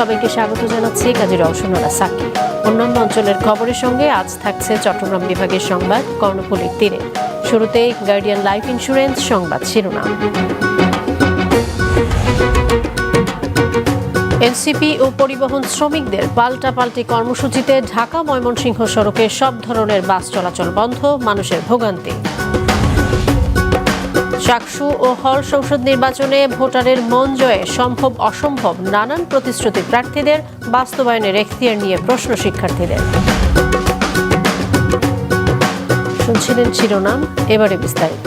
সবাইকে স্বাগত জানাচ্ছি কাজী রওশনারা সাকি অন্যান্য অঞ্চলের খবরের সঙ্গে আজ থাকছে চট্টগ্রাম বিভাগের সংবাদ, কর্ণফুলীর তীরে। শুরুতেই গার্ডিয়ান লাইফ ইন্স্যুরেন্স সংবাদ শিরোনাম। এনসিপি ও পরিবহন শ্রমিকদের পাল্টাপাল্টি কর্মসূচিতে ঢাকা ময়মনসিংহ সড়কে সব ধরনের বাস চলাচল বন্ধ, মানুষের ভোগান্তি। চাকসু ও হল সংসদ নির্বাচনে ভোটারের মন জয়ে সম্ভব অসম্ভব নানান প্রতিশ্রুতি প্রার্থীদের বাস্তবায়নের এখতিয়ার নিয়ে প্রশ্ন শিক্ষার্থীদের। শুনছিলেন শিরোনাম, এবারে বিস্তারিত।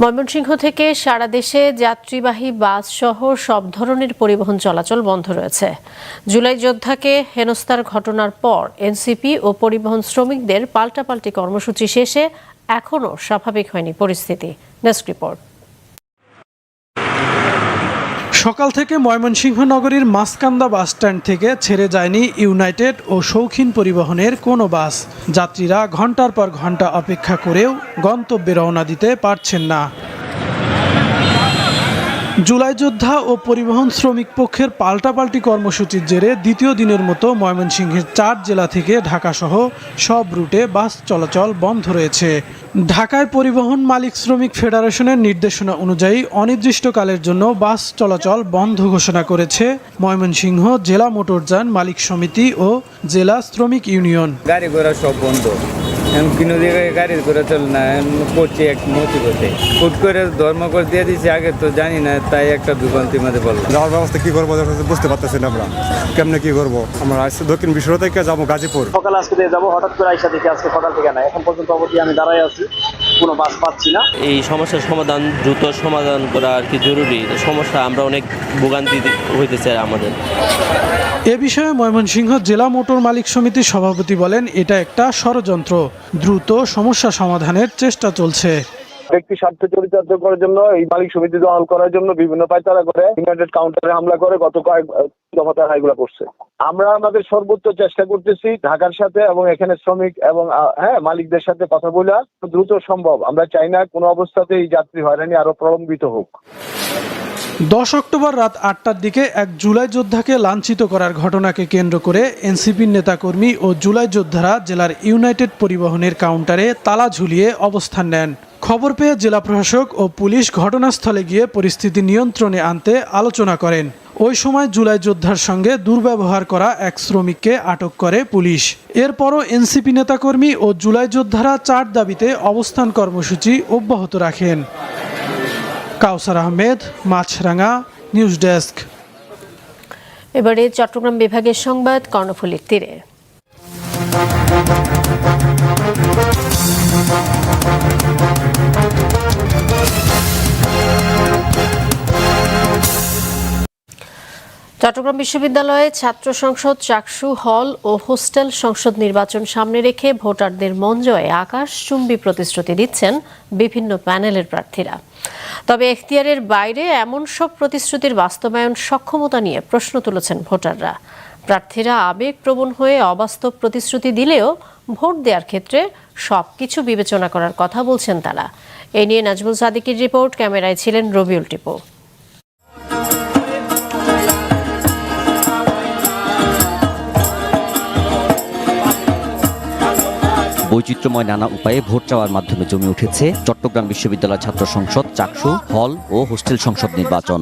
ময়মনসিংহ থেকে সারা দেশে যাত্রীবাহী বাস সহ সব ধরনের পরিবহন চলাচল বন্ধ রয়েছে। জুলাই যোদ্ধাকে হেনস্থার ঘটনার পর এনসিপি ও পরিবহন শ্রমিকদের পাল্টাপাল্টি কর্মসূচি শেষে এখনও স্বাভাবিক হয়নি পরিস্থিতি। Desk report. সকাল থেকে ময়মনসিংহ নগরীর মাসকান্দা বাস স্ট্যান্ড থেকে ছেড়ে যায়নি ইউনাইটেড ও শৌখিন পরিবহনের কোনো বাস। যাত্রীরা ঘণ্টার পর ঘণ্টা অপেক্ষা করেও গন্তব্যে রওনা দিতে পারছেন না। জুলাই যোদ্ধা ও পরিবহন শ্রমিক পক্ষের পাল্টাপাল্টি কর্মসূচির জেরে দ্বিতীয় দিনের মতো ময়মনসিংহের চার জেলা থেকে ঢাকাসহ সব রুটে বাস চলাচল বন্ধ রয়েছে। ঢাকায় পরিবহন মালিক শ্রমিক ফেডারেশনের নির্দেশনা অনুযায়ী অনির্দিষ্টকালের জন্য বাস চলাচল বন্ধ ঘোষণা করেছে ময়মনসিংহ জেলা মোটরযান মালিক সমিতি ও জেলা শ্রমিক ইউনিয়ন। গাড়ি ঘোড়া সব বন্ধ। কোনো জায়গায় গাড়ি করে চলে না করছি এক মুসিবতে ফুট করে ধর্ম করে দিয়ে দিচ্ছে আগে তো জানি না তাই একটা বিভ্রান্তির মধ্যে বললাম যাওয়ার ব্যবস্থা কি করব বুঝতে পারতেছি না আমরা। কেমনে কি করব? আমরা আসছি দক্ষিণ বিশ্ব থেকে যাব গাজীপুর। সকাল আজকে দিয়ে যাব হঠাৎ করে আইসা দেখি আজকে সকাল থেকে না এখন পর্যন্ত অবধি আমি দাঁড়াই আছি। কোনো বাস পাচ্ছি না। এই সমস্যার সমাধান দ্রুত সমাধান করা আর কি জরুরি। সমস্যা আমরা অনেক ভোগান্তি হইতেছে আমাদের। এ বিষয়ে ময়মনসিংহ জেলা মোটর মালিক সমিতির সভাপতি বলেন এটা একটা ষড়যন্ত্র। দ্রুত সমস্যা সমাধানের চেষ্টা চলছে। ব্যক্তি স্বার্থ চরিতার্থ করার জন্য, এই মালিক সমিতি দখল করার জন্য বিভিন্ন পায়তারা করে ইউনাইটেড কাউন্টারে হামলা করে, গত কয়েক দফা তারা এগুলো করছে। আমরা আমাদের সর্বোচ্চ চেষ্টা করতেছি ঢাকার সাথে এবং এখানে শ্রমিক এবং হ্যাঁ মালিকদের সাথে কথা বলে দ্রুত সম্ভব। আমরা চাই না কোনো অবস্থাতে এই যাত্রী হয়রানি আরও প্রলম্বিত হোক। দশ অক্টোবর রাত আটটার দিকে এক জুলাই যোদ্ধাকে লাঞ্ছিত করার ঘটনাকে কেন্দ্র করে এনসিপির নেতাকর্মী ও জুলাই যোদ্ধারা জেলার ইউনাইটেড পরিবহনের কাউন্টারে তালা ঝুলিয়ে অবস্থান নেন। খবর পেয়ে জেলা প্রশাসক ও পুলিশ ঘটনাস্থলে গিয়ে পরিস্থিতি নিয়ন্ত্রণে আনতে আলোচনা করেন। ওই সময় জুলাই যোদ্ধার সঙ্গে দুর্ব্যবহার করা এক শ্রমিককে আটক করে পুলিশ। এরপরও এনসিপি নেতাকর্মী ও জুলাই যোদ্ধারা চার দাবিতে অবস্থান কর্মসূচি অব্যাহত রাখেন। Kawsar Ahmed, Maasranga, news desk. এবারে চট্টগ্রাম বিভাগের সংবাদ কর্ণফুলীর তীরে। চট্টগ্রাম বিশ্ববিদ্যালয়ে ছাত্র সংসদ চাকসু হল ও হোস্টেল সংসদ নির্বাচন সামনে রেখে ভোটারদের মন জয়ে আকাশ চুম্বি প্রতিশ্রুতি দিচ্ছেন বিভিন্ন প্যানেলের প্রার্থীরা। তবে এখতিয়ারের বাইরে এমন সব প্রতিশ্রুতির বাস্তবায়ন সক্ষমতা নিয়ে প্রশ্ন তুলেছেন ভোটাররা। প্রার্থীরা আবেগপ্রবণ হয়ে অবাস্তব প্রতিশ্রুতি দিলেও ভোট দেওয়ার ক্ষেত্রে সবকিছু বিবেচনা করার কথা বলছেন তারা। এ নিয়ে নাজমুল সাদিকের রিপোর্ট, ক্যামেরায় ছিলেন রবিউল টিপো। বৈচিত্র্যময় নানা উপায়ে ভোট চাওয়ার মাধ্যমে জমে উঠেছে চট্টগ্রাম বিশ্ববিদ্যালয় ছাত্র সংসদ, চাকসু, হল ও হোস্টেল সংসদ নির্বাচন।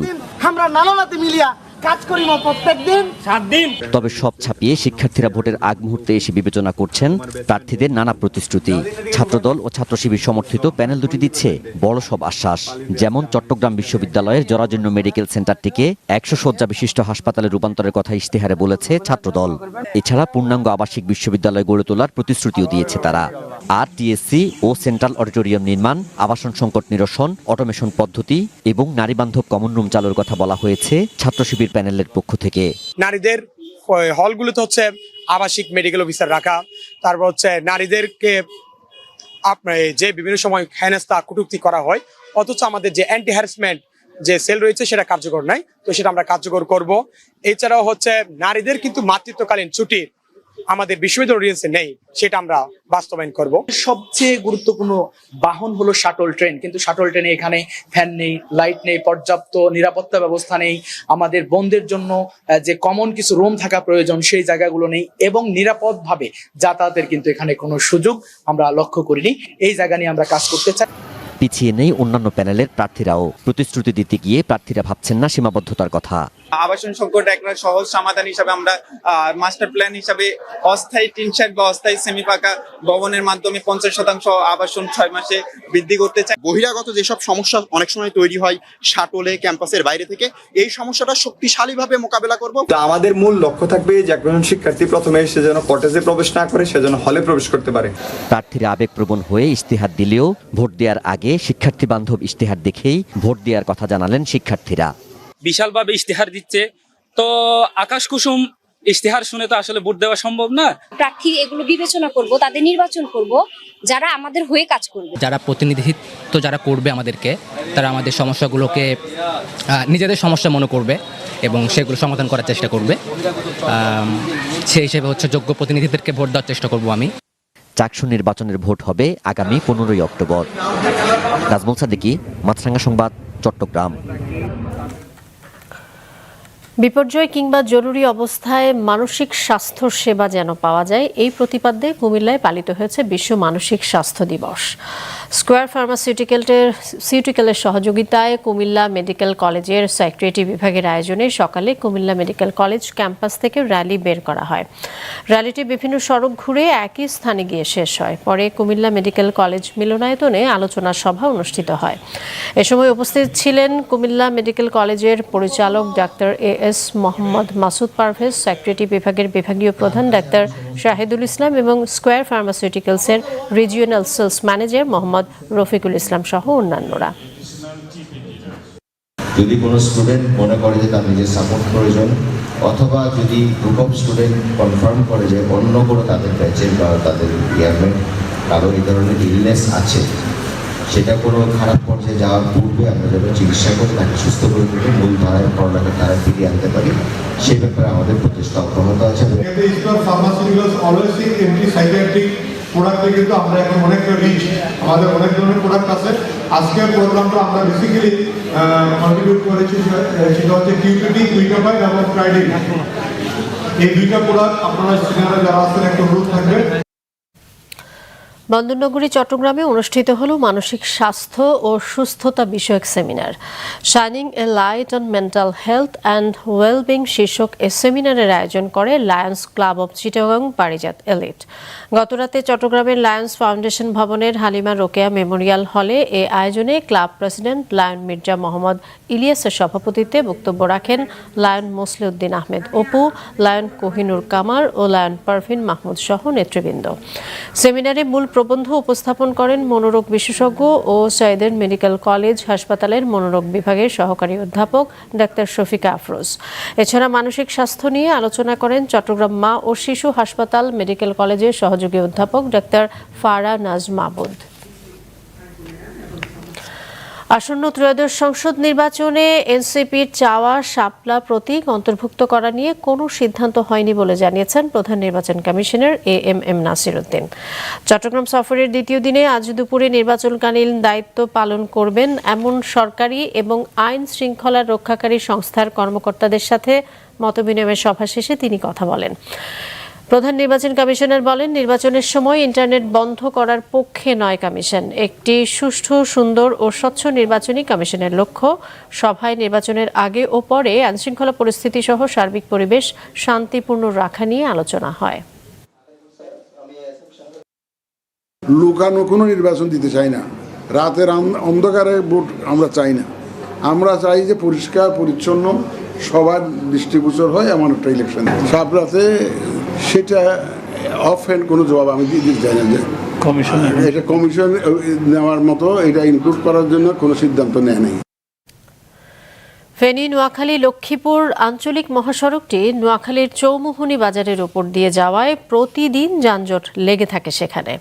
আমরা নানানাতে মিলিয়া কাজ করি না প্রত্যেক দিন। সাত দিন। তবে সব ছাপিয়ে শিক্ষার্থীরা ভোটের আগ মুহূর্তে এসে বিবেচনা করছেন প্রার্থীদের নানা প্রতিশ্রুতি। ছাত্রদল ও ছাত্র শিবির সমর্থিত প্যানেল দুটি দিচ্ছে বড় সব আশ্বাস। যেমন চট্টগ্রাম বিশ্ববিদ্যালয়ের জরাজীর্ণ মেডিকেল সেন্টারটিকে একশো শয্যা বিশিষ্ট হাসপাতালে রূপান্তরের কথা ইশতেহারে বলেছে ছাত্রদল। এছাড়া পূর্ণাঙ্গ আবাসিক বিশ্ববিদ্যালয় গড়ে তোলার প্রতিশ্রুতিও দিয়েছে তারা। আর টিএসসি ও সেন্ট্রাল অডিটোরিয়াম নির্মাণ আবাসন সংকট নিরসন অটোমেশন পদ্ধতি এবং নারীবান্ধব কমন রুম চালুর কথা বলা হয়েছে ছাত্র শিবির প্যানেলের পক্ষ থেকে। নারীদের হলগুলোতে হচ্ছে আবাসিক মেডিকেল অফিসার রাখা, তারপর হচ্ছে নারীদেরকে যে বিভিন্ন সময় হেনস্তা কুটুক্তি করা হয়, অথচ আমাদের যে অ্যান্টি হ্যারাসমেন্ট যে সেল রয়েছে সেটা কার্যকর নাই, তো সেটা আমরা কার্যকর করব। এছাড়াও হচ্ছে নারীদের কিন্তু মাতৃত্বকালীন ছুটির আমাদের বিশ্ববিদ্যালয় নেই, সেটা আমরা বাস্তবায়ন করব। সবচেয়ে গুরুত্বপূর্ণ বাহন হলো শাটল ট্রেন, কিন্তু শাটল ট্রেনে এখানে ফ্যান নেই, লাইট নেই, পর্যাপ্ত নিরাপত্তা ব্যবস্থা নেই। আমাদের বন্ধের জন্য যে কমন কিছু রুম থাকা প্রয়োজন, সেই জায়গাগুলো নেই এবং নিরাপদভাবে যাতায়াতের কিন্তু এখানে কোনো সুযোগ আমরা লক্ষ্য করিনি। এই জায়গা নিয়ে আমরা কাজ করতে চাই। পিছিয়ে নেই অন্যান্য প্যানেলের প্রার্থীরাও। প্রতিশ্রুতি দিতে গিয়ে প্রার্থীরা ভাবছেন না সীমাবদ্ধতার কথা। আবাসন সংকট একটা সহজ সমাধান হিসাবে আমরা মাস্টার প্ল্যান হিসাবে অস্থায়ী টিন শেড বা অস্থায়ী সেমি পাকা ভবনের মাধ্যমে পঞ্চাশ শতাংশ আবাসন ছয় মাসে বৃদ্ধি করতে চাই। বহিরাগত যেসব সমস্যা অনেক সময় তৈরি হয় শাটলে ক্যাম্পাসের বাইরে থেকে এই সমস্যাটা শক্তিশালীভাবে মোকাবেলা করব। আমাদের মূল লক্ষ্য থাকবে যে একজন শিক্ষার্থী প্রথমে সে যেন কটেজে প্রবেশ না করে সে যেন হলে প্রবেশ করতে পারে। প্রার্থীরা আবেগপ্রবণ হয়ে ইশতেহার দিলেও ভোট দেওয়ার আগে শিক্ষার্থী বান্ধব ইশতেহার দেখেই ভোট দেওয়ার কথা জানালেন শিক্ষার্থীরা। বিশালভাবে ইশতেহার দিচ্ছে। তো আকাশ কুসুম ইশতেহার শুনে তো আসলে ভোট দেওয়া সম্ভব না। প্রার্থী এগুলো বিবেচনা করব তাদের নির্বাচন করব যারা আমাদের হয়ে কাজ করবে। যারা প্রতিনিধিত্ব যারা করবে আমাদেরকে তারা আমাদের সমস্যাগুলোকে আহ, নিজেদের সমস্যা মনে করবে এবং সেগুলো সমাধান করার চেষ্টা করবে। সেই হিসেবে হচ্ছে যোগ্য প্রতিনিধিদেরকে ভোট দেওয়ার চেষ্টা করব আমি। চাকসু নির্বাচনের ভোট হবে আগামী পনেরোই অক্টোবর। নাজমুল সাদিকি মাছরাঙ্গা সংবাদ চট্টগ্রাম। বিপর্যয় কিংবা জরুরি অবস্থায় মানসিক স্বাস্থ্য সেবা যেন পাওয়া যায়, এই প্রতিপাদ্যে কুমিল্লায় পালিত হয়েছে বিশ্ব মানসিক স্বাস্থ্য দিবস। স্কোয়ার ফার্মাসিউটিক্যালের সিউটিক্যালের সহযোগিতায় কুমিল্লা মেডিকেল কলেজের সাইক্রেটি বিভাগের আয়োজনে সকালে কুমিল্লা মেডিকেল কলেজ ক্যাম্পাস থেকে র্যালি বের করা হয়। র্যালিটি বিভিন্ন সড়ক ঘুরে একই স্থানে গিয়ে শেষ হয়। পরে কুমিল্লা মেডিকেল কলেজ মিলনায়তনে আলোচনা সভা অনুষ্ঠিত হয়। এ সময় উপস্থিত ছিলেন কুমিল্লা মেডিকেল কলেজের পরিচালক doctor A S Mohammad Masud Parvez, secretary বিভাগের বিভাগীয় প্রধান ডাক্তার শাহিদুল ইসলাম এবং Square ফার্মাসিউটিক্যালসের regional sales manager Mohammad Rafiqul Islam সহ অন্যান্যরা। যদি কোনো স্টুডেন্ট মনে করে যে তার নিজের সাপোর্ট প্রয়োজন, অথবা যদি গ্রুপ অফ স্টুডেন্ট কনফার্ম করে যে অন্য কোনো তাদের ব্যাচের বা তাদের ইয়ারমেট কারও এই ধরনের ইলনেস আছে সেটা কোনো খারাপ পর্যায়ে যাওয়ার পূর্বে আমরা যেন চিকিৎসা করে, তাকে সুস্থ করে তুলে মূল ধারায় পড়ালেখার ধারায় ফিরিয়ে আনতে পারি। সেই ব্যাপারে আমাদের প্রচেষ্টা অব্যাহত আছে। প্রোডাক্টে কিন্তু আমরা এখন অনেকটা রিচ আমাদের অনেক ধরনের প্রোডাক্ট আছে। আজকের প্রোগ্রামটা আমরা বেসিক্যালি কন্ট্রিবিউট করেছি সেটা হচ্ছে কিউপিটি কুইটাফাইড এবং ফ্রাইডে এই দুইটা প্রোডাক্ট আপনারা সিনেমারে যারা আছেন, একটা অনুরোধ থাকবে। বন্দরনগরী চট্টগ্রামে অনুষ্ঠিত হলো মানসিক স্বাস্থ্য ও সুস্থতা বিষয়ক seminar. Shining a light on mental health and wellbeing শীর্ষক এ সেমিনারের আয়োজন করে Lions club of Chittagong Parijat elite গতরাতে চট্টগ্রামের লায়ন্স ফাউন্ডেশন ভবনের হালিমা রোকেয়া মেমোরিয়াল হলে এ আয়োজনে club president Lion Mirza Mohammad ইলিয়াসের সভাপতিত্বে বক্তব্য রাখেন লায়ন মুসলিউদ্দিন আহমেদ অপু, লায়ন কোহিনুর কামার ও লায়ন পারভিন মাহমুদ সহ নেতৃবৃন্দ। সেমিনারে মূল প্রবন্ধ উপস্থাপন করেন মনোরোগ বিশেষজ্ঞ ও সাইদের মেডিকেল কলেজ হাসপাতালের মনোরোগ বিভাগের সহকারী অধ্যাপক ডাক্তার শফিকা আফরোজ। এছাড়া মানসিক স্বাস্থ্য নিয়ে আলোচনা করেন চট্টগ্রাম মা ও শিশু হাসপাতাল মেডিকেল কলেজের সহযোগী অধ্যাপক ডাক্তার ফারা নাজ মাবুদ আসন্ন ত্রয়োদশ সংসদ নির্বাচনে এনসিপির চাওয়া শাপলা প্রতীক অন্তর্ভুক্ত করা নিয়ে কোনো সিদ্ধান্ত হয়নি বলে জানিয়েছেন প্রধান নির্বাচন commissioner A M M Nasir Uddin Chattogram সফরের দ্বিতীয় দিনে আজ দুপুরে নির্বাচনকালীন দায়িত্ব পালন করবেন এমন সরকারি এবং আইন শৃঙ্খলা রক্ষাকারী সংস্থার কর্মকর্তাদের সাথে মতবিনিময় সভা শেষে তিনি কথা বলেন। প্রধান নির্বাচন কমিশনার বলেন, নির্বাচনের সময় ইন্টারনেট বন্ধ করার পক্ষে নয় কমিশন। একটি সুষ্ঠু, সুন্দর ও স্বচ্ছ নির্বাচনী কমিশনের লক্ষ্য, সভায় নির্বাচনের আগে ও পরে আইনশৃঙ্খলা পরিস্থিতি সহ সার্বিক পরিবেশ শান্তিপূর্ণ রাখা নিয়ে আলোচনা হয়। লুকানো কোনো নির্বাচন দিতে চাই না। রাতের অন্ধকারে ভোট আমরা চাই না। আমরা চাই যে পরিষ্কার, পরিচ্ছন্ন, সবার দৃষ্টিগোচর হয় এমন একটা ইলেকশন সাবরাতে সেটা অফ হ্যান্ড কোনো জবাব আমি দিয়ে দিতে চাই না যে কমিশন এটা কমিশন নেওয়ার মতো এটা ইনক্লুড করার জন্য কোনো সিদ্ধান্ত নেয় নাই। ফেনী নোয়াখালী লক্ষ্মীপুর আঞ্চলিক মহাসড়কটি নোয়াখালীর চৌমুহনী বাজারের উপর দিয়ে যাওয়ায় প্রতিদিন যানজট লেগে থাকে সেখানে।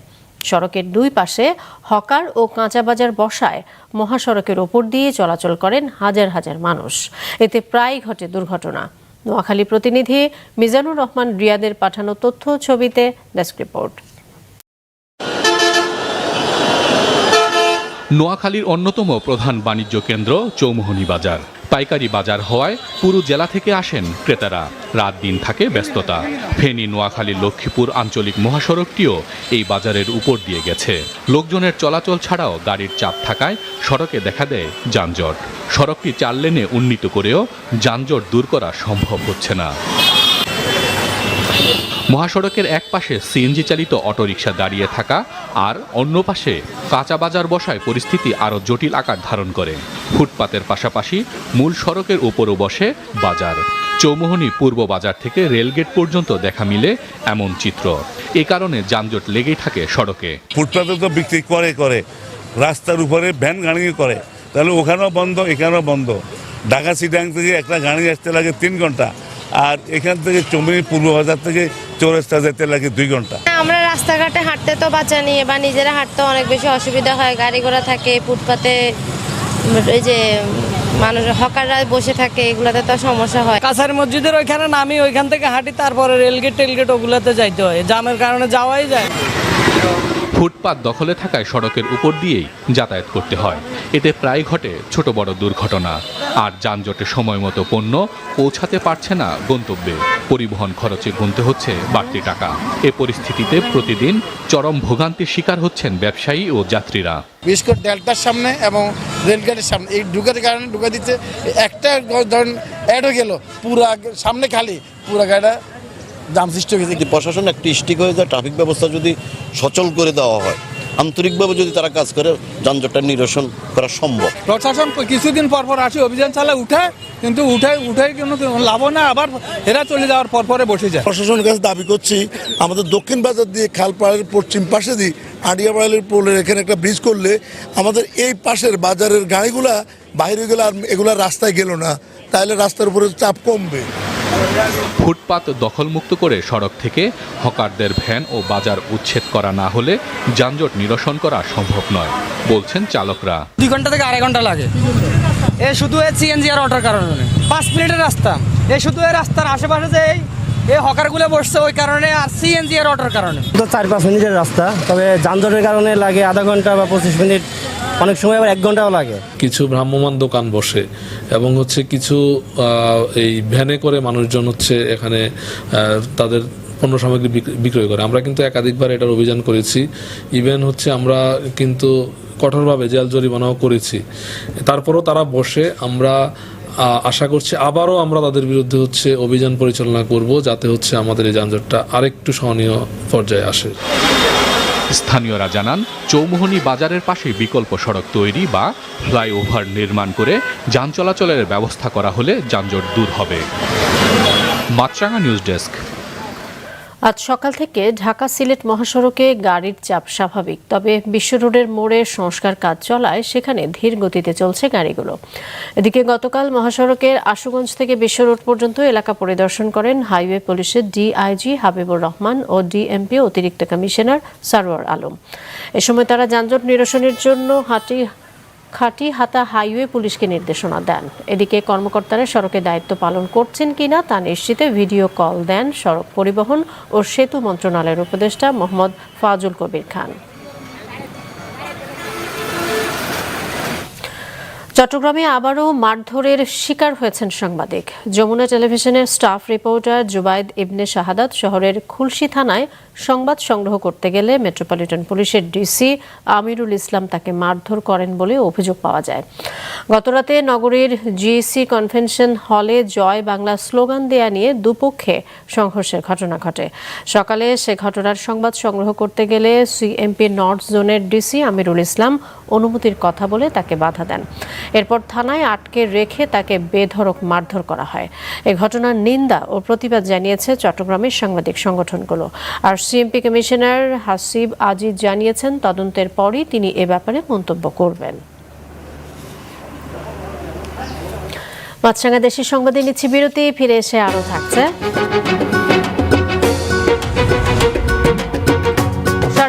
সড়কের দুই পাশে হকার ও কাঁচা বাজার বসায় মহাসড়কের ওপর দিয়ে চলাচল করেন হাজার হাজার মানুষ। এতে প্রায় ঘটে দুর্ঘটনা। নোয়াখালী প্রতিনিধি মিজানুর রহমান রিয়াদের পাঠানো তথ্য ছবিতে ডেস্ক রিপোর্ট। নোয়াখালীর অন্যতম প্রধান বাণিজ্য কেন্দ্র চৌমোহনী বাজার। পাইকারি বাজার হওয়ায় পুরো জেলা থেকে আসেন ক্রেতারা। রাত দিন থাকে ব্যস্ততা। ফেনী, নোয়াখালী, লক্ষ্মীপুর আঞ্চলিক মহাসড়কটিও এই বাজারের উপর দিয়ে গেছে। লোকজনের চলাচল ছাড়াও গাড়ির চাপ থাকায় সড়কে দেখা দেয় যানজট। সড়কটি চার লেনে উন্নীত করেও যানজট দূর করা সম্ভব হচ্ছে না। মহাসড়কের এক পাশে সিএনজি চালিত অটোরিকশা দাঁড়িয়ে থাকা আর অন্য পাশে কাঁচা বাজার বসায় পরিস্থিতি আরও জটিল আকার ধারণ করে। ফুটপাতের পাশাপাশি মূল সড়কের উপরও বসে বাজার। চৌমোহনী পূর্ব বাজার থেকে রেলগেট পর্যন্ত দেখা মিলে এমন চিত্র। এ কারণে যানজট লেগেই থাকে সড়কে। ফুটপাতে তো বিক্রি করে করে। রাস্তার উপরে ভ্যান গাড়ি করে। তাহলে ওখানেও বন্ধ, এখানেও বন্ধ। ঢাকা সিডাং থেকে একটা গাড়ি আসতে লাগে তিন ঘণ্টা। আর এখান থেকে চৌমনি পূর্ব বাজার থেকে চৌরাস্তা যেতে লাগে দুই ঘণ্টা। আমরা রাস্তাঘাটে হাঁটতে তো বাঁচা নিয়ে বা নিজেরা হাঁটতে অনেক বেশি অসুবিধা হয় গাড়ি ঘোড়া থাকে ফুটপাতে এই যে মানুষ হকাররা বসে থাকে এগুলাতে তো সমস্যা হয়। কাছারি মসজিদের ওইখানে নামি ওইখান থেকে হাঁটি তারপরে রেলগেট টেলগেট ওগুলাতে যাইতে হয়। জামের কারণে যাওয়াই যায়। ফুটপাত দখলে থাকায় সড়কের উপর দিয়েই যাতায়াত করতে হয়। এতে প্রায় ঘটে ছোট বড় দুর্ঘটনা। আর যানজটে সময় মতো পণ্য পৌঁছাতে পারছে না গন্তব্যে। পরিবহন খরচে গুনতে হচ্ছে বাড়তি টাকা। এ পরিস্থিতিতে প্রতিদিন চরম ভোগান্তির শিকার হচ্ছেন ব্যবসায়ী ও যাত্রীরা। বিশেষ করে ডেল্টার সামনে এবং রেলগেটের সামনে। এই ঢুকার কারণে ঢুকা দিচ্ছে। একটা ধরেন হয়ে গেল। পুরা সামনে খালি। পুরা গাড়িটা জাম সৃষ্টি হয়েছে। প্রশাসন একটি স্টিক হয়ে যায় ট্রাফিক ব্যবস্থা যদি সচল করে দেওয়া হয় আন্তরিকভাবে যদি তারা কাজ করে যানজটটা নিরসন করা সম্ভব। প্রশাসন কিছুদিন পর পর আসে অভিযান চালায় উঠে কিন্তু উঠে উঠে কোনো লাভ না আবার এরা চলে যাওয়ার পর পরে বসে যায়। প্রশাসনের কাছে দাবি করছি আমাদের দক্ষিণ বাজার দিয়ে খালপাড়ের পশ্চিম পাশে দিয়ে আড়িয়াবাড়ির পোলের এখানে একটা ব্রিজ করলে আমাদের এই পাশের বাজারের গাড়িগুলা বাইরে গেলে আর এগুলা রাস্তায় গেল না তাহলে রাস্তার উপরে চাপ কমবে। ফুটপাত দখলমুক্ত করে সড়ক থেকে হকারদের ভ্যান ও বাজার উচ্ছেদ করা না হলে যানজট নিরসন করা সম্ভব নয় বলছেন চালকরা। দুই ঘণ্টা থেকে আড়াই ঘণ্টা লাগে। এ শুধু সিএনজি আর অটোর কারণে পাঁচ মিনিটের রাস্তা। এ শুধু এই রাস্তার আশেপাশে যে এই এই হকারগুলো বসছে ওই কারণে আর সিএনজি আর অটোর কারণে। তো চার পাঁচ মিনিটের রাস্তা তবে যানজটের কারণে লাগে আধা ঘণ্টা বা পঁচিশ মিনিট অনেক সময় আবার এক ঘন্টাও লাগে। কিছু ভ্রাম্যমান দোকান বসে এবং হচ্ছে কিছু এই ভ্যানে করে মানুষজন হচ্ছে এখানে তাদের পণ্য সামগ্রী বিক- বিক্রয় করে। আমরা কিন্তু একাধিকবার এটার অভিযান করেছি। ইভেন হচ্ছে আমরা কিন্তু কঠোরভাবে জেল জরিমানাও করেছি। তারপরও তারা বসে, আমরা আশা করছি আবারও আমরা তাদের বিরুদ্ধে হচ্ছে অভিযান পরিচালনা করব, যাতে হচ্ছে আমাদের এই যানজটটা আরেকটু সহনীয় পর্যায়ে আসে। স্থানীয়রা জানান, চৌমোহনী বাজারের পাশে বিকল্প সড়ক তৈরি বা ফ্লাইওভার নির্মাণ করে যান চলাচলের ব্যবস্থা করা হলে যানজট দূর হবে। Maasranga news desk. আজ সকাল থেকে ঢাকা সিলেট মহাসড়কে গাড়ির চাপ স্বাভাবিক, তবে বিশ্ব রোডের মোড়ে সংস্কার কাজ চলায় সেখানে ধীর গতিতে চলছে গাড়িগুলো। এদিকে গতকাল মহাসড়কের আশুগঞ্জ থেকে বিশ্ব রোড পর্যন্ত এলাকা পরিদর্শন করেন হাইওয়ে পুলিশের ডিআইজি হাবিবুর রহমান ও ডিএমপি অতিরিক্ত কমিশনার সারোয়ার আলম। এ সময় তারা যানজট নিরসনের জন্য হাঁটি খাটি হাতা হাইওয়ে পুলিশকে নির্দেশনা দেন। এদিকে কর্মকর্তারা সড়কে দায়িত্ব পালন করছেন কিনা তা নিশ্চিতে ভিডিও কল দেন সড়ক পরিবহন ও সেতু মন্ত্রণালয়ের উপদেষ্টা মোহাম্মদ ফাজুল কবির খান। চট্টগ্রামে আবারও মারধরের শিকার হয়েছেন সাংবাদিক। যমুনা টেলিভিশনের স্টাফ রিপোর্টার জুবাইদ ইবনে শাহাদাত শহরের খুলশি থানায় সংবাদ সংগ্রহ করতে গেলে মেট্রোপলিটন পুলিশের ডিসি আমিরুল ইসলাম তাকে মারধর করেন বলে অভিযোগ পাওয়া যায়। গতরাতে নগরীর জিএসসি কনভেনশন হলে জয় বাংলা স্লোগান দেয়া নিয়ে দুপক্ষে সংঘর্ষের ঘটনা ঘটে। সকালে সে ঘটনার সংবাদ সংগ্রহ করতে গেলে সিএমপি নর্থ জোনের ডিসি আমিরুল ইসলাম অনুমতির কথা বলে তাকে বাধা দেন। এরপর থানায় আটকে রেখে তাকে বেধড়ক মারধর করা হয়। এ ঘটনার নিন্দা ও প্রতিবাদ জানিয়েছে চট্টগ্রামের সাংবাদিক সংগঠনগুলো। আর সিএমপি কমিশনার হাসিব আজিজ জানিয়েছেন, তদন্তের পরই তিনি এ ব্যাপারে মন্তব্য করবেন। মাছরাঙা দেশের সংবাদে নিচ্ছি বিরতি, ফিরে এসে আরও থাকছে।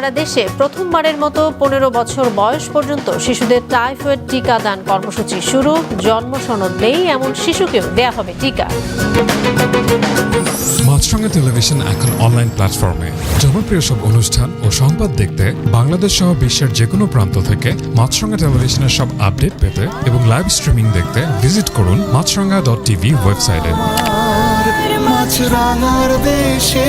সারা দেশে প্রথমবারের মতো পনেরো বছর বয়স পর্যন্ত শিশুদের টাইফয়েড টিকা দান কর্মসূচি শুরু। জন্ম সনদ নেই এমন শিশুকেও দেয়া হবে টিকা। মাছরাঙা টেলিভিশন এখন অনলাইন প্ল্যাটফর্মে। জনপ্রিয় সব অনুষ্ঠান ও সংবাদ দেখতে বাংলাদেশ সহ বিশ্বের যে কোনো প্রান্ত থেকে মাছরাঙা টেলিভিশনের সব আপডেট পেতে এবং লাইভ স্ট্রিমিং দেখতে ভিজিট করুন মাছরাঙা ডট টিভি ওয়েবসাইটে। মাছরাঙার দেশে।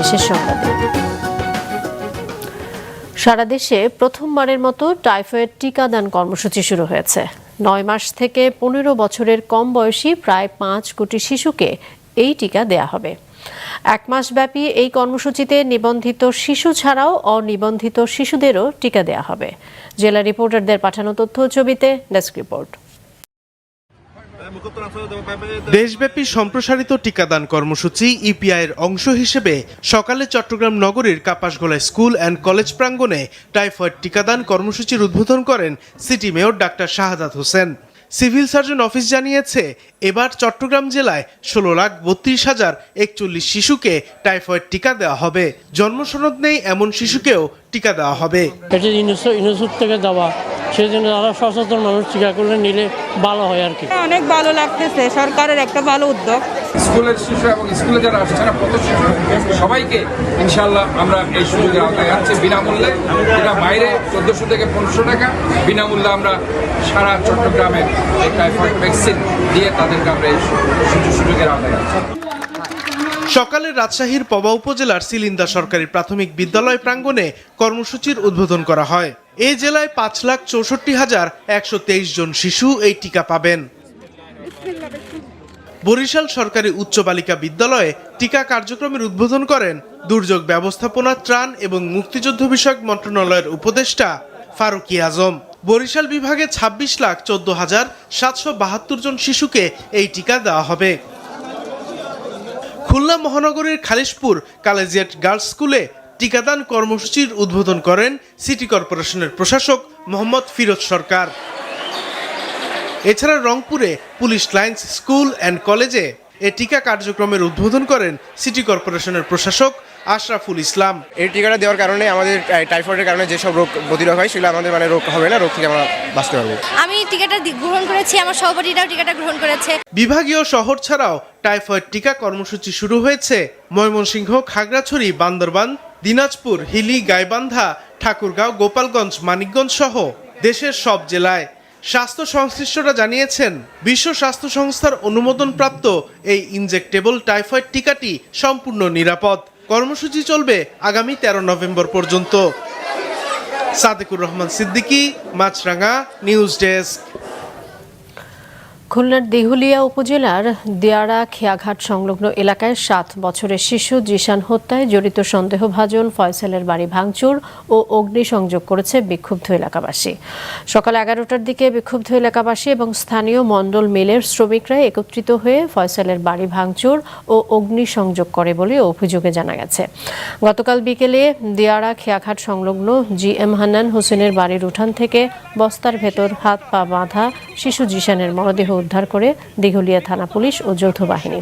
মাছরাঙা দেশের সংবাদে। সারা দেশে প্রথমবারের মতো টাইফয়েড টিকাদান কর্মসূচি শুরু হয়েছে। নয় মাস থেকে পনেরো বছরের কম বয়সী প্রায় পাঁচ কোটি শিশুকে এই টিকা দেয়া হবে। এক মাস ব্যাপী এই কর্মসূচিতে নিবন্ধিত শিশু ছাড়াও অনিবন্ধিত শিশুদেরও টিকা দেয়া হবে। জেলা রিপোর্টারদের পাঠানো তথ্য ছবিতে ডেস্ক রিপোর্ট। দেশব্যাপী সম্প্রসারিত টিকাদান কর্মসূচি ইপিআই এর অংশ হিসেবে সকালে চট্টগ্রাম নগরীর কাপাসগোলা স্কুল অ্যান্ড কলেজ প্রাঙ্গণে টাইফয়েড টিকাদান কর্মসূচির উদ্বোধন করেন city mayor doctor Shahadat Hossain. Civil surgeon office জানিয়েছে এবার চট্টগ্রাম জেলায় ষোলো লাখ বত্রিশ হাজার একচল্লিশ শিশুকে টাইফয়েড টিকা দেওয়া হবে। জন্মসনদ নেই এমন শিশুকেও টিকা দেওয়া হবে। এটি ইউনিসেফ থেকে দেওয়া সেই জন্য সচেতন মানুষ টিকা করলে নিলে ভালো হয় আর কি। অনেক ভালো লাগতেছে সরকারের একটা ভালো উদ্যোগ। স্কুলের শিশু এবং স্কুলে যারা আসছে না কত শিশু সবাইকে ইনশাল্লাহ আমরা এই সুযোগের আওতায় আনছি বিনামূল্যে। যেটা বাইরে চোদ্দোশো থেকে পনেরোশো টাকা। বিনামূল্যে আমরা সারা চট্টগ্রামের এই টাইফয়েড ভ্যাকসিন দিয়ে তাদেরকে আমরা এই সুযোগ সুযোগের আওতায় আনছি। সকালে রাজশাহীর পবা উপজেলার সিলিন্দা সরকারি প্রাথমিক বিদ্যালয় প্রাঙ্গণে কর্মসূচির উদ্বোধন করা হয়। এ জেলায় পাঁচ লাখ চৌষট্টি হাজার একশো জন শিশু এই টিকা পাবেন। বরিশাল সরকারি উচ্চ বালিকা বিদ্যালয়ে টিকা কার্যক্রমের উদ্বোধন করেন দুর্যোগ ব্যবস্থাপনা, ত্রাণ এবং মুক্তিযুদ্ধ বিষয়ক মন্ত্রণালয়ের উপদেষ্টা ফারুকি আজম। বরিশাল বিভাগে ২৬ লাখ চোদ্দ হাজার সাতশো বাহাত্তর জন শিশুকে এই টিকা দেওয়া হবে। খুলনা মহানগরীর খালিশপুর কালেজিয়েট গার্লস স্কুলে টিকাদান কর্মসূচির উদ্বোধন করেন সিটি কর্পোরেশনের প্রশাসক মোহাম্মদ ফিরোজ সরকার। এছাড়া রংপুরে পুলিশ লাইন্স স্কুল অ্যান্ড কলেজে এ টিকা কার্যক্রমের উদ্বোধন করেন সিটি কর্পোরেশনের প্রশাসক আশরাফুল ইসলাম। এই টিকাটা দেওয়ার কারণে আমাদের টাইফয়েডের কারণে যেসব রোগ প্রতিরোধ হয় সেগুলো আমাদের মানে রোগ হবে না রোগ থেকে আমরা বাঁচতে পারব। আমি টিকাটা গ্রহণ করেছি আমার সহপাঠীরাও টিকাটা গ্রহণ করেছে। বিভাগীয় শহর ছাড়াও টাইফয়েড টিকা কর্মসূচি শুরু হয়েছে। ময়মনসিংহ খাগড়াছড়ি বান্দরবান দিনাজপুর হিলি গাইবান্ধা ঠাকুরগাঁও গোপালগঞ্জ মানিকগঞ্জ সহ দেশের সব জেলায়। স্বাস্থ্য সংশ্লিষ্টরা জানিয়েছেন, বিশ্ব স্বাস্থ্য সংস্থার অনুমোদনপ্রাপ্ত এই ইনজেক্টেবল টাইফয়েড টিকাটি সম্পূর্ণ নিরাপদ। কর্মসূচি চলবে আগামী তেরো নভেম্বর পর্যন্ত। Sadekur Rahman Siddiqui, Maasranga, news desk. খুলনার দিহুলিয়া উপজেলার দিয়ারা খেয়াঘাট সংলগ্ন এলাকায় সাত বছরের শিশু জিশান হত্যায় জড়িত সন্দেহভাজন ফয়সালের বাড়ি ভাঙচুর ও অগ্নিসংযোগ করেছে বিক্ষুব্ধ এলাকাবাসী। সকাল এগারোটার দিকে বিক্ষুব্ধ এলাকাবাসী এবং স্থানীয় মণ্ডল মিলের শ্রমিকরা একত্রিত হয়ে ফয়সালের বাড়ি ভাঙচুর ও অগ্নিসংযোগ করে বলে অভিযোগে জানা গেছে। গতকাল বিকেলে দিয়ারা খেয়াঘাট সংলগ্ন জি এম হান্নান হোসেনের বাড়ির উঠান থেকে বস্তার ভেতর হাত পা বাঁধা শিশু জিশানের মরদেহ উদ্ধার করে দিঘলিয়া থানা পুলিশ ও যৌথ বাহিনী।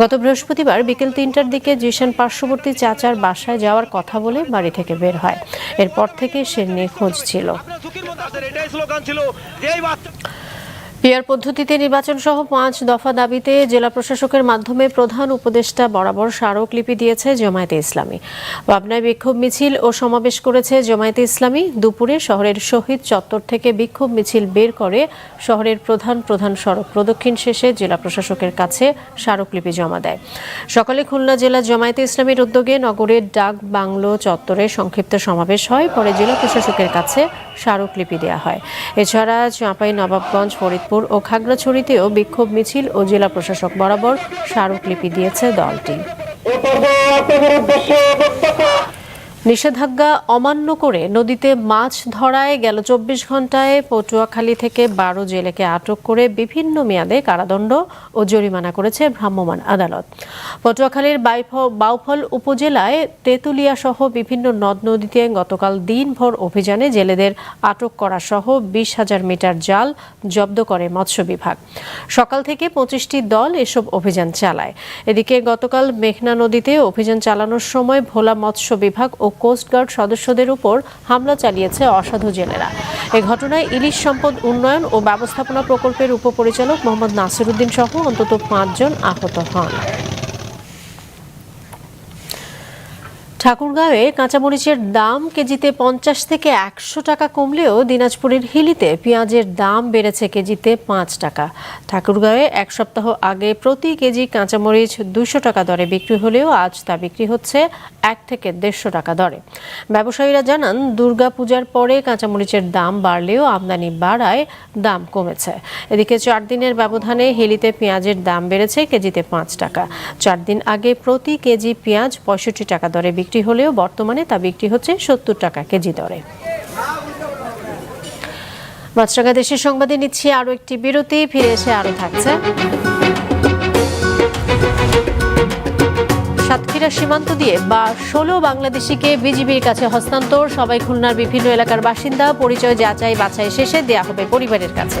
গত বৃহস্পতিবার বিকেল তিনটার দিকে জিশান পার্শ্ববর্তী চাচার বাসায় যাওয়ার কথা বলে বাড়ি থেকে বের হয়। এরপর থেকে সে নিখোঁজ ছিল। পিয়ার পদ্ধতিতে নির্বাচন সহ পাঁচ দফা দাবিতে জেলা প্রশাসকের মাধ্যমে প্রধান উপদেষ্টা বরাবর স্মারকলিপি দিয়েছে জমায়েতে ইসলামী। পাবনায় বিক্ষোভ মিছিল ও সমাবেশ করেছে জমায়েতে ইসলামী। দুপুরে শহরের শহীদ চত্বর থেকে বিক্ষোভ মিছিল বের করে শহরের প্রধান প্রধান সড়ক প্রদক্ষিণ শেষে জেলা প্রশাসকের কাছে স্মারকলিপি জমা দেয়। সকালে খুলনা জেলা জমায়েতে ইসলামীর উদ্যোগে নগরের ডাক বাংলো চত্বরে সংক্ষিপ্ত সমাবেশ হয়। পরে জেলা প্রশাসকের কাছে স্মারকলিপি দেওয়া হয়। এছাড়া চাঁপাই নবাবগঞ্জ ফরিদপুর ও খাগড়াছড়িতেও বিক্ষোভ মিছিল ও জেলা প্রশাসক বরাবর স্মারকলিপি দিয়েছে দলটি। নিষেধাজ্ঞা অমান্য করে নদীতে মাছ ধরায় গেল চব্বিশ ঘন্টায় পটুয়াখালী থেকে বারো জেলেকে আটক করে বিভিন্ন মেয়াদে কারাদণ্ড ও জরিমানা করেছে ভ্রাম্যমাণ আদালত। পটুয়াখালীর বাউফল উপজেলায় তেঁতুলিয়া সহ বিভিন্ন নদ নদীতে গতকাল দিনভর অভিযানে জেলেদের আটক করা সহ বিশ হাজার মিটার জাল জব্দ করে মৎস্য বিভাগ। সকাল থেকে পঁচিশটি দল এসব অভিযান চালায়। এদিকে গতকাল মেঘনা নদীতে অভিযান চালানোর সময় ভোলা মৎস্য বিভাগ ও কোস্টগার্ড সদস্যদের উপর হামলা চালিয়েছে অসাধু জেলেরা। এ ঘটনায় ইলিশ সম্পদ উন্নয়ন ও ব্যবস্থাপনা প্রকল্পের উপপরিচালক মোহাম্মদ নাসিরুদ্দিন সহ অন্তত পাঁচজন আহত হন। ঠাকুরগাঁওয়ে কাঁচামরিচের দাম কেজিতে পঞ্চাশ থেকে একশো টাকা কমলেও দিনাজপুরের হিলিতে পেঁয়াজের দাম বেড়েছে কেজিতে পাঁচ টাকা। ঠাকুরগাঁওয়ে এক সপ্তাহ আগে প্রতি কেজি কাঁচামরিচ দুশো টাকা দরে বিক্রি হলেও আজ তা বিক্রি হচ্ছে এক থেকে দেড়শো টাকা দরে। ব্যবসায়ীরা জানান, দুর্গাপূজার পরে কাঁচামরিচের দাম বাড়লেও আমদানি বাড়ায় দাম কমেছে। এদিকে চার দিনের ব্যবধানে হিলিতে পেঁয়াজের দাম বেড়েছে কেজিতে পাঁচ টাকা। চার দিন আগে প্রতি কেজি পেঁয়াজ পঁয়ষট্টি টাকা দরে বিক্রি হলেও বর্তমানে তা বিক্রি হচ্ছে সত্তর টাকা কেজি দরে। মাছরাঙা দেশের সংবাদে নিচ্ছি আরও একটি বিরতি, ফিরে এসে আরও থাকছে। সাতক্ষীরা সীমান্ত দিয়ে বা ষোলো বাংলাদেশিকে বিজিবির কাছে হস্তান্তর, সবাই খুলনার বিভিন্ন এলাকার বাসিন্দা, পরিচয় যাচাই বাছাই শেষে দেয়া হবে পরিবারের কাছে।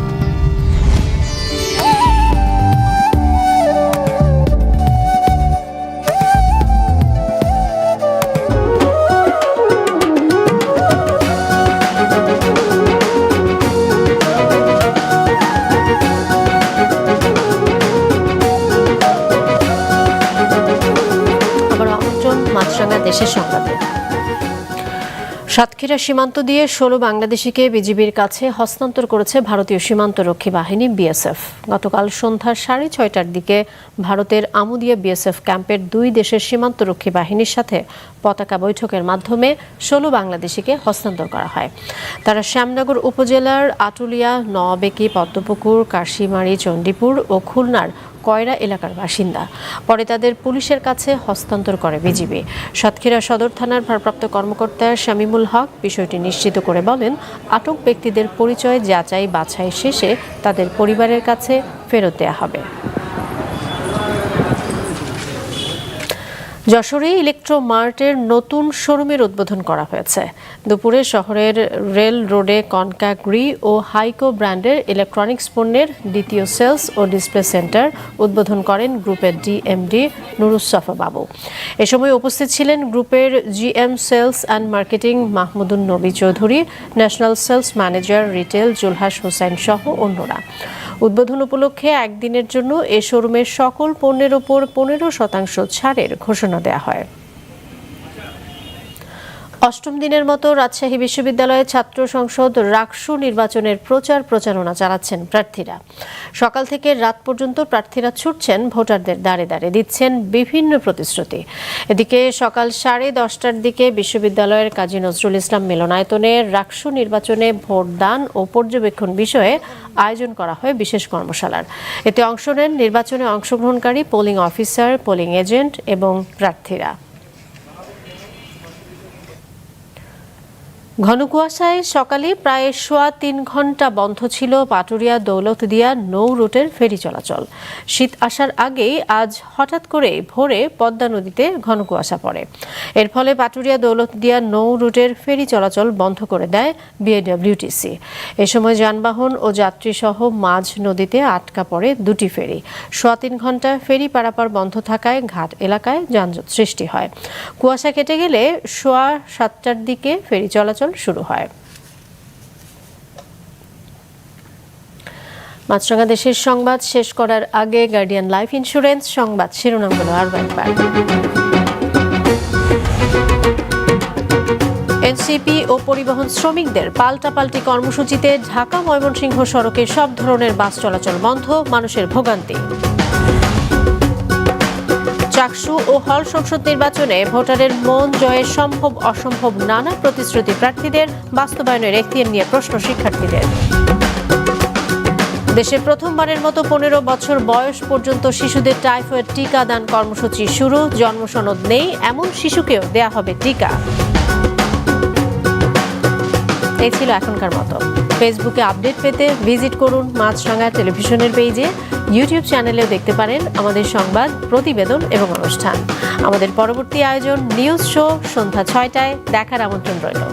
সাতক্ষীরা সীমান্ত দিয়ে ষোলো বাংলাদেশিকে বিজিবির কাছে হস্তান্তর করেছে ভারতীয় সীমান্তরক্ষী বাহিনী বিএসএফ। গতকাল সন্ধ্যা সাড়ে ছয়টার দিকে ভারতের আমুদিয়া বিএসএফ ক্যাম্পের দুই দেশের সীমান্তরক্ষী বাহিনীর সাথে পতাকা বৈঠকের মাধ্যমে ষোলো বাংলাদেশিকে হস্তান্তর করা হয়। তারা শ্যামনগর উপজেলার আটুলিয়া, নওয়াবেকি, পদ্মপুকুর, কাশিমারি, চণ্ডীপুর ও খুলনার কয়রা এলাকার বাসিন্দা। পরে তাদের পুলিশের কাছে হস্তান্তর করে বিজিবি। সাতক্ষীরা সদর থানার ভারপ্রাপ্ত কর্মকর্তা শামিমুল হক বিষয়টি নিশ্চিত করে বলেন, আটক ব্যক্তিদের পরিচয় যাচাই বাছাই শেষে তাদের পরিবারের কাছে ফেরত দেওয়া হবে। যশোরে ইলেকট্রো মার্টের নতুন শোরুমের উদ্বোধন করা হয়েছে। দুপুরে শহরের রেল রোডে কনকাগ্রি ও হাইকো ব্র্যান্ডের ইলেকট্রনিক্স পণ্যের দ্বিতীয় সেলস ও ডিসপ্লে সেন্টার উদ্বোধন করেন গ্রুপের ডিএমডি নুরুসফা বাবু। এ সময় উপস্থিত ছিলেন গ্রুপের GM sales and marketing Mahmudun Nabi Chowdhury national sales manager retail Zulhas Hossain সহ অন্যরা। উদ্বোধন উপলক্ষে একদিনের জন্য এ শোরুমের সকল পণ্যের ওপর পনেরো শতাংশ ছাড়ের ঘোষণা দেওয়া হয়। অষ্টম দিনের মতো রাজশাহী বিশ্ববিদ্যালয়ের ছাত্র সংসদ রাকসু নির্বাচনের প্রচার প্রচারণা চালাচ্ছেন প্রার্থীরা। সকাল থেকে রাত পর্যন্ত প্রার্থীরা ছুটছেন ভোটারদের দাঁড়ে দাঁড়ে, দিচ্ছেন বিভিন্ন প্রতিশ্রুতি। এদিকে সকাল সাড়ে দশটার দিকে বিশ্ববিদ্যালয়ের কাজী নজরুল ইসলাম মিলনায়তনে রাকসু নির্বাচনে ভোটদান ও পর্যবেক্ষণ বিষয়ে আয়োজন করা হয় বিশেষ কর্মশালার। এতে অংশ নেন নির্বাচনে অংশগ্রহণকারী, পোলিং অফিসার, পোলিং এজেন্ট এবং প্রার্থীরা। ঘন কুয়াশায় সকালে প্রায় সোয়া তিন ঘণ্টা বন্ধ ছিল পাটুরিয়া দৌলতদিয়া নৌ রুটের ফেরি চলাচল। শীত আসার আগেই আজ হঠাৎ করে ভোরে পদ্মা নদীতে ঘন কুয়াশা পড়ে। এর ফলে পাটুরিয়া দৌলতদিয়া নৌ রুটের ফেরি চলাচল বন্ধ করে দেয় বিএডব্লিউটিসি। এ সময় যানবাহন ও যাত্রী সহ মাঝ নদীতে আটকা পড়ে দুটি ফেরি। সোয়া তিন ঘণ্টা ফেরি পারাপার বন্ধ থাকায় ঘাট এলাকায় যানজট সৃষ্টি হয়। কুয়াশা কেটে গেলে সোয়া সাতটার দিকে ফেরি চলাচল শুরু হয়। মাছরাঙা দেশের সংবাদ শেষ করার আগে গার্ডিয়ান লাইফ ইন্স্যুরেন্স সংবাদ শিরোনামগুলো আরও একবার। এনসিপি ও পরিবহন শ্রমিকদের পাল্টাপাল্টি কর্মসূচিতে ঢাকা ময়মনসিংহ সড়কে সব ধরনের বাস চলাচল বন্ধ, মানুষের ভোগান্তি। চাকসু ও হল সংসদ নির্বাচনে ভোটারের মন জয়ের সম্ভব, অসম্ভব নানা প্রতিশ্রুতি প্রার্থীদের বাস্তবায়নের এখতিয়ার নিয়ে প্রশ্ন শিক্ষার্থীদের। দেশে প্রথমবারের মতো পনেরো বছর বয়স পর্যন্ত শিশুদের টাইফয়েড টিকা দান কর্মসূচি শুরু, জন্মসনদ নেই, এমন শিশুকেও দেয়া হবে টিকা। এই ছিল এখনকার মতো। ফেসবুকে আপডেট পেতে ভিজিট করুন মাছরাঙা টেলিভিশনের পেজে, ইউটিউব চ্যানেলেও দেখতে পারেন আমাদের সংবাদ, প্রতিবেদন এবং অনুষ্ঠান। আমাদের পরবর্তী আয়োজন নিউজ শো সন্ধ্যা ছয়টায়। দেখার আমন্ত্রণ রইল।